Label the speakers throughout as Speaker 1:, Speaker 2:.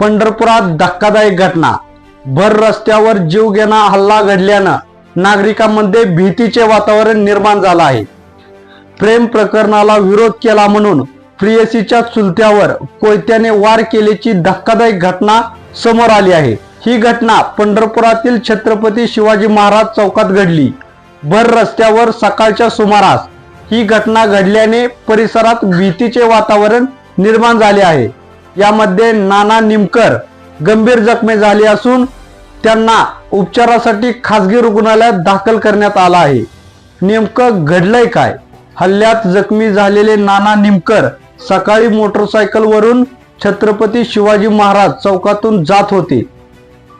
Speaker 1: पंढरपुरात धक्कादायक घटना. भर रस्त्यावर जीवघेणा हल्ला घडल्यानं नागरिकांमध्ये भीतीचे वातावरण निर्माण झालं आहे. प्रेम प्रकरणाला विरोध केला म्हणून प्रियसीच्या चुलत्यावर कोयत्याने वार केल्याची धक्कादायक घटना समोर आली आहे. ही घटना पंढरपुरातील छत्रपती शिवाजी महाराज चौकात घडली. भर रस्त्यावर सकाळच्या सुमारास ही घटना घडल्याने परिसरात भीतीचे वातावरण निर्माण झाले आहे. यामध्ये नाना निमकर गंभीर जखमी झाले असून त्यांना उपचारासाठी खासगी रुग्णालयात दाखल करण्यात आला आहे. नेमकं घडलंय काय? हल्ल्यात जखमी झालेले नाना निमकर सकाळी मोटरसायकलवरून छत्रपती शिवाजी महाराज चौकातून जात होते.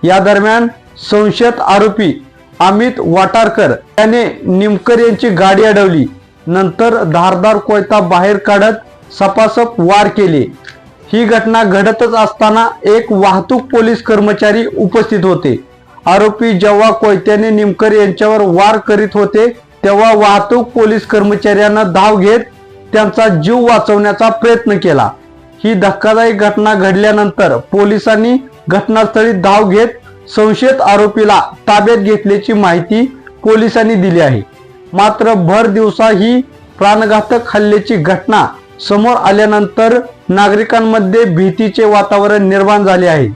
Speaker 1: या दरम्यान संशयित आरोपी अमित वाटारकर याने निमकर यांची गाडी अडवली. नंतर धारदार कोयता बाहेर काढत सपासप वार केले. ही घटना घडतच असताना एक वाहतूक पोलीस कर्मचारी उपस्थित होते. आरोपी जेव्हा कोयत्याने निमकर यांच्यावर वार करीत होते तेव्हा वाहतूक पोलीस कर्मचाऱ्यांना धाव घेत त्यांचा जीव वाचवण्याचा प्रयत्न केला. ही धक्कादायक घटना घडल्यानंतर पोलिसांनी घटनास्थळी धाव घेत संशयित आरोपीला ताब्यात घेतल्याची माहिती पोलिसांनी दिली आहे. मात्र भर दिवसा ही प्राणघातक हल्ल्याची घटना समोर आल्यानंतर नागरिकांमध्ये भीतीचे वातावरण निर्माण झाले आहे.